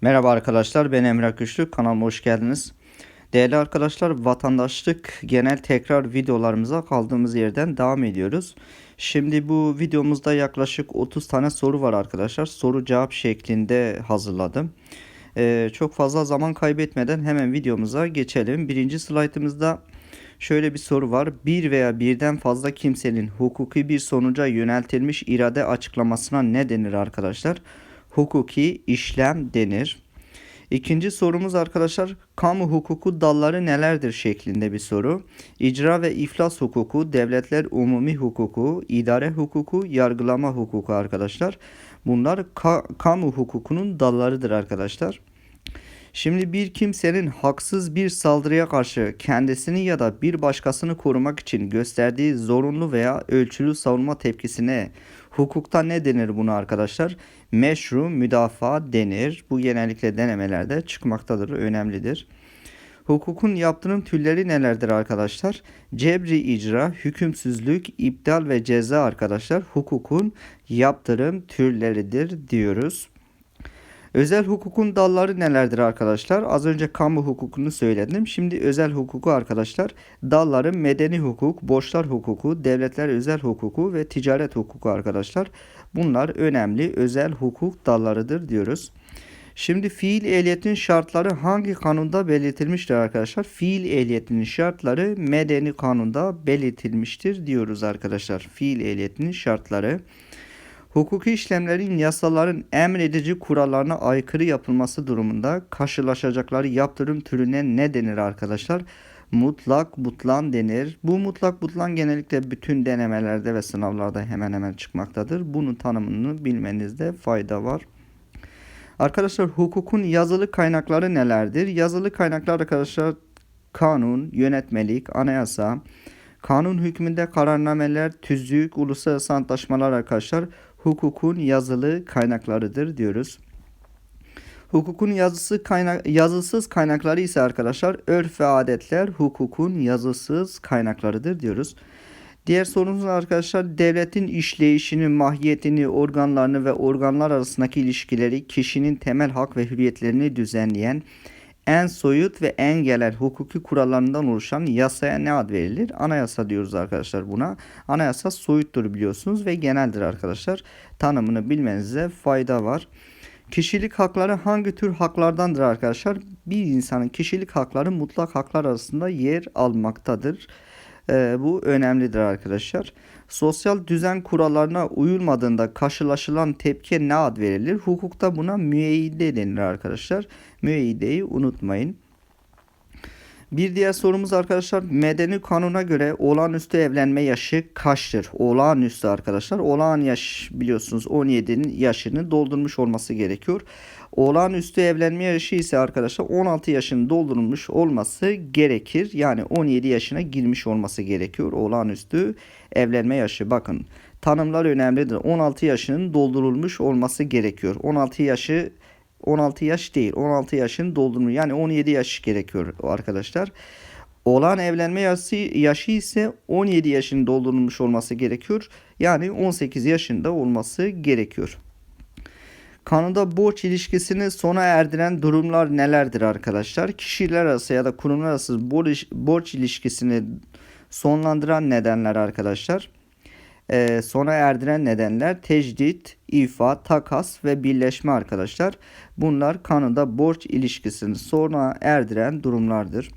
Merhaba arkadaşlar ben Emrah Güçlü kanalıma hoş geldiniz. Değerli arkadaşlar vatandaşlık genel tekrar videolarımıza kaldığımız yerden devam ediyoruz. Şimdi bu videomuzda yaklaşık 30 tane soru var arkadaşlar. Soru cevap şeklinde hazırladım. Ee, çok fazla zaman kaybetmeden hemen videomuza geçelim. Birinci slaytımızda şöyle bir soru var. Bir veya birden fazla kimsenin hukuki bir sonuca yöneltilmiş irade açıklamasına ne denir arkadaşlar? Hukuki işlem denir. İkinci sorumuz arkadaşlar kamu hukuku dalları nelerdir şeklinde bir soru. İcra ve iflas hukuku, devletler umumi hukuku, idare hukuku, yargılama hukuku arkadaşlar. Bunlar ka- kamu hukukunun dallarıdır arkadaşlar. Şimdi bir kimsenin haksız bir saldırıya karşı kendisini ya da bir başkasını korumak için gösterdiği zorunlu veya ölçülü savunma tepkisine hukukta ne denir buna arkadaşlar? Meşru müdafaa denir. Bu genellikle denemelerde çıkmaktadır, önemlidir. Hukukun yaptırım türleri nelerdir arkadaşlar? Cebri icra, hükümsüzlük, iptal ve ceza arkadaşlar hukukun yaptırım türleridir diyoruz. Özel hukukun dalları nelerdir arkadaşlar? Az önce kamu hukukunu söyledim. Şimdi özel hukuku arkadaşlar. Dalları medeni hukuk, borçlar hukuku, devletler özel hukuku ve ticaret hukuku arkadaşlar. Bunlar önemli özel hukuk dallarıdır diyoruz. Şimdi fiil ehliyetinin şartları hangi kanunda belirtilmiştir arkadaşlar? Fiil ehliyetinin şartları medeni kanunda belirtilmiştir diyoruz arkadaşlar. Fiil ehliyetinin şartları. Hukuki işlemlerin yasaların emredici kurallarına aykırı yapılması durumunda karşılaşacakları yaptırım türüne ne denir arkadaşlar? Mutlak butlan denir. Bu mutlak butlan genellikle bütün denemelerde ve sınavlarda hemen hemen çıkmaktadır. Bunun tanımını bilmenizde fayda var. Arkadaşlar hukukun yazılı kaynakları nelerdir? Yazılı kaynaklar arkadaşlar kanun, yönetmelik, anayasa, kanun hükmünde kararnameler, tüzük, uluslararası antlaşmalar arkadaşlar hukukun yazılı kaynaklarıdır diyoruz. Hukukun yazısı kaynak, yazısız kaynakları ise arkadaşlar örf ve adetler hukukun yazısız kaynaklarıdır diyoruz. Diğer sorumuz arkadaşlar devletin işleyişini, mahiyetini, organlarını ve organlar arasındaki ilişkileri, kişinin temel hak ve hürriyetlerini düzenleyen en soyut ve en genel hukuki kurallarından oluşan yasaya ne ad verilir? Anayasa diyoruz arkadaşlar buna. Anayasa soyuttur biliyorsunuz ve geneldir arkadaşlar. Tanımını bilmenize fayda var. Kişilik hakları hangi tür haklardandır arkadaşlar? Bir insanın kişilik hakları mutlak haklar arasında yer almaktadır. Ee, bu önemlidir arkadaşlar. Sosyal düzen kurallarına uyulmadığında karşılaşılan tepki ne ad verilir? Hukukta buna müeyyide denir arkadaşlar. Müeyyideyi unutmayın. Bir diğer sorumuz arkadaşlar medeni kanuna göre olağanüstü evlenme yaşı kaçtır? Olağanüstü arkadaşlar. Olağan yaş biliyorsunuz 17'nin yaşını doldurmuş olması gerekiyor. Olağanüstü evlenme yaşı ise arkadaşlar 16 yaşını doldurmuş olması gerekir. Yani 17 yaşına girmiş olması gerekiyor. Olağanüstü evlenme yaşı bakın tanımlar önemlidir. 16 yaşının doldurulmuş olması gerekiyor. 16 yaşı 16 yaş değil 16 yaşın doldurmuş yani 17 yaş gerekiyor arkadaşlar. Olan evlenme yaşı, yaşı ise 17 yaşın doldurulmuş olması gerekiyor. Yani 18 yaşında olması gerekiyor. Kanunda borç ilişkisini sona erdiren durumlar nelerdir arkadaşlar? Kişiler arası ya da kurumlar arası borç, borç ilişkisini sonlandıran nedenler arkadaşlar. Ee, sona erdiren nedenler tecdit, ifa, takas ve birleşme arkadaşlar. Bunlar kanunda borç ilişkisini sona erdiren durumlardır.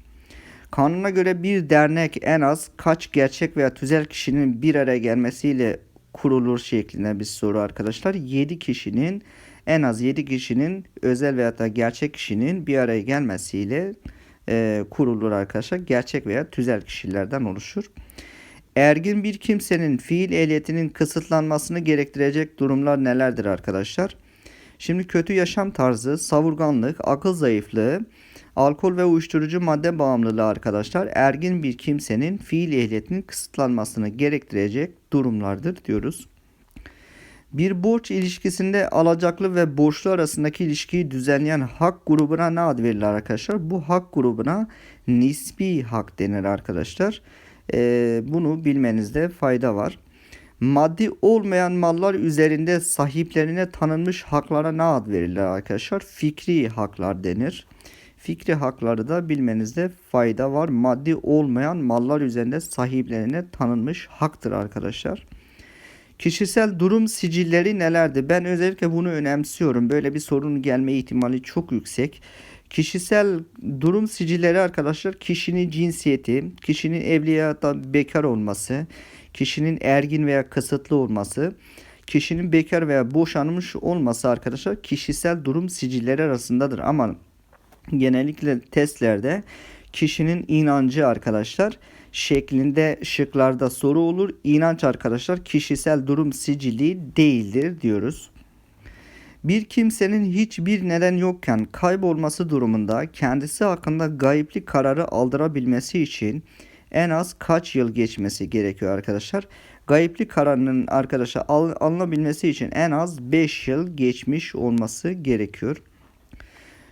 Kanuna göre bir dernek en az kaç gerçek veya tüzel kişinin bir araya gelmesiyle kurulur şeklinde bir soru arkadaşlar. 7 kişinin en az 7 kişinin özel veya da gerçek kişinin bir araya gelmesiyle e, kurulur arkadaşlar. Gerçek veya tüzel kişilerden oluşur. Ergin bir kimsenin fiil ehliyetinin kısıtlanmasını gerektirecek durumlar nelerdir arkadaşlar? Şimdi kötü yaşam tarzı, savurganlık, akıl zayıflığı, alkol ve uyuşturucu madde bağımlılığı arkadaşlar ergin bir kimsenin fiil ehliyetinin kısıtlanmasını gerektirecek durumlardır diyoruz. Bir borç ilişkisinde alacaklı ve borçlu arasındaki ilişkiyi düzenleyen hak grubuna ne ad verilir arkadaşlar? Bu hak grubuna nispi hak denir arkadaşlar. Ee, bunu bilmenizde fayda var. Maddi olmayan mallar üzerinde sahiplerine tanınmış haklara ne ad verilir arkadaşlar? Fikri haklar denir. Fikri hakları da bilmenizde fayda var. Maddi olmayan mallar üzerinde sahiplerine tanınmış haktır arkadaşlar. Kişisel durum sicilleri nelerdi? Ben özellikle bunu önemsiyorum. Böyle bir sorun gelme ihtimali çok yüksek. Kişisel durum sicilleri arkadaşlar kişinin cinsiyeti, kişinin evli da bekar olması, kişinin ergin veya kısıtlı olması, kişinin bekar veya boşanmış olması arkadaşlar kişisel durum sicilleri arasındadır. Ama genellikle testlerde kişinin inancı arkadaşlar şeklinde şıklarda soru olur. İnanç arkadaşlar kişisel durum sicili değildir diyoruz. Bir kimsenin hiçbir neden yokken kaybolması durumunda kendisi hakkında gayipli kararı aldırabilmesi için en az kaç yıl geçmesi gerekiyor arkadaşlar? Gayipli kararının arkadaşlar al, alınabilmesi için en az 5 yıl geçmiş olması gerekiyor.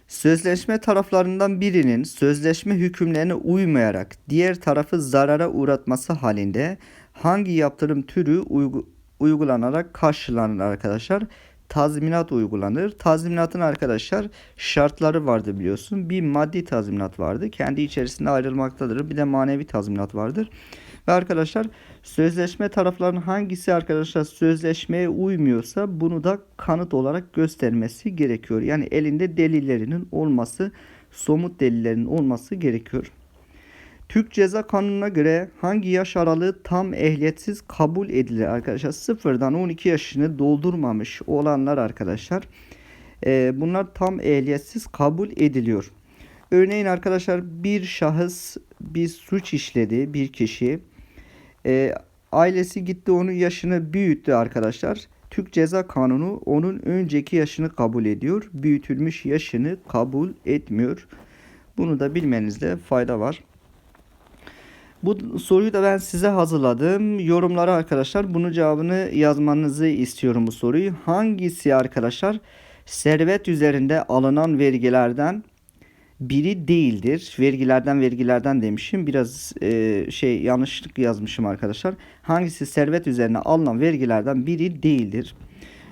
Sözleşme taraflarından birinin sözleşme hükümlerine uymayarak diğer tarafı zarara uğratması halinde hangi yaptırım türü uygu, uygulanarak karşılanır arkadaşlar? Tazminat uygulanır. Tazminatın arkadaşlar şartları vardı biliyorsun. Bir maddi tazminat vardı. Kendi içerisinde ayrılmaktadır. Bir de manevi tazminat vardır. Ve arkadaşlar sözleşme taraflarının hangisi arkadaşlar sözleşmeye uymuyorsa bunu da kanıt olarak göstermesi gerekiyor. Yani elinde delillerinin olması, somut delillerinin olması gerekiyor. Türk Ceza Kanunu'na göre hangi yaş aralığı tam ehliyetsiz kabul edilir arkadaşlar? Sıfırdan 12 yaşını doldurmamış olanlar arkadaşlar. E, bunlar tam ehliyetsiz kabul ediliyor. Örneğin arkadaşlar bir şahıs bir suç işledi bir kişi. E, ailesi gitti onun yaşını büyüttü arkadaşlar. Türk Ceza Kanunu onun önceki yaşını kabul ediyor. Büyütülmüş yaşını kabul etmiyor. Bunu da bilmenizde fayda var. Bu soruyu da ben size hazırladım. Yorumlara arkadaşlar bunun cevabını yazmanızı istiyorum bu soruyu. Hangisi arkadaşlar servet üzerinde alınan vergilerden biri değildir. Vergilerden vergilerden demişim. Biraz e, şey yanlışlık yazmışım arkadaşlar. Hangisi servet üzerine alınan vergilerden biri değildir.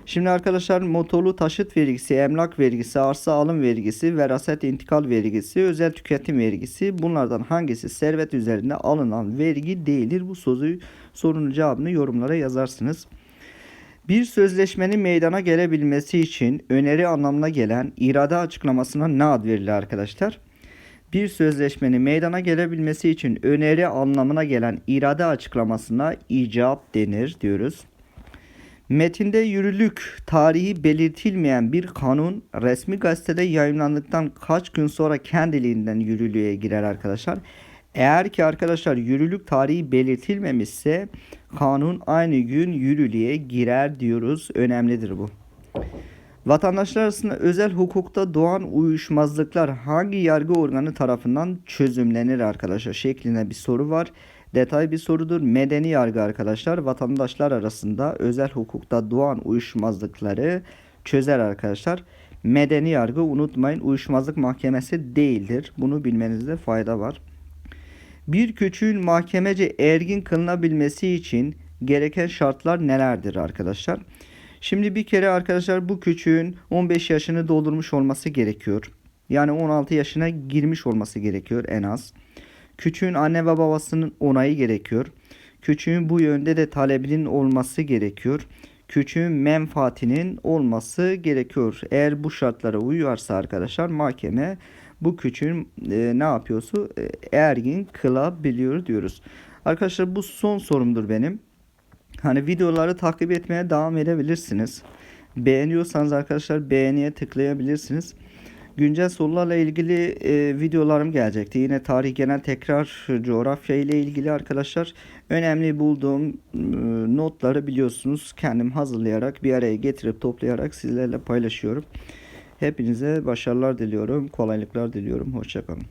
Şimdi arkadaşlar motorlu taşıt vergisi, emlak vergisi, arsa alım vergisi, veraset intikal vergisi, özel tüketim vergisi bunlardan hangisi servet üzerinde alınan vergi değildir? Bu soruyu sorunun cevabını yorumlara yazarsınız. Bir sözleşmenin meydana gelebilmesi için öneri anlamına gelen irade açıklamasına ne ad verilir arkadaşlar? Bir sözleşmenin meydana gelebilmesi için öneri anlamına gelen irade açıklamasına icap denir diyoruz. Metinde yürürlük tarihi belirtilmeyen bir kanun resmi gazetede yayınlandıktan kaç gün sonra kendiliğinden yürürlüğe girer arkadaşlar. Eğer ki arkadaşlar yürürlük tarihi belirtilmemişse kanun aynı gün yürürlüğe girer diyoruz. Önemlidir bu. Vatandaşlar arasında özel hukukta doğan uyuşmazlıklar hangi yargı organı tarafından çözümlenir arkadaşlar şeklinde bir soru var. Detay bir sorudur. Medeni yargı arkadaşlar vatandaşlar arasında özel hukukta doğan uyuşmazlıkları çözer arkadaşlar. Medeni yargı unutmayın uyuşmazlık mahkemesi değildir. Bunu bilmenizde fayda var. Bir küçüğün mahkemece ergin kılınabilmesi için gereken şartlar nelerdir arkadaşlar? Şimdi bir kere arkadaşlar bu küçüğün 15 yaşını doldurmuş olması gerekiyor. Yani 16 yaşına girmiş olması gerekiyor en az. Küçüğün anne ve babasının onayı gerekiyor. Küçüğün bu yönde de talebinin olması gerekiyor. Küçüğün menfaatinin olması gerekiyor. Eğer bu şartlara uyarsa arkadaşlar mahkeme bu küçüğün e, ne yapıyorsa e, ergin kılabiliyor diyoruz. Arkadaşlar bu son sorumdur benim. Hani videoları takip etmeye devam edebilirsiniz. Beğeniyorsanız arkadaşlar beğeniye tıklayabilirsiniz. Güncel sorularla ilgili e, videolarım gelecekti. Yine tarih genel tekrar coğrafya ile ilgili arkadaşlar önemli bulduğum e, notları biliyorsunuz kendim hazırlayarak bir araya getirip toplayarak sizlerle paylaşıyorum. Hepinize başarılar diliyorum, kolaylıklar diliyorum. Hoşçakalın.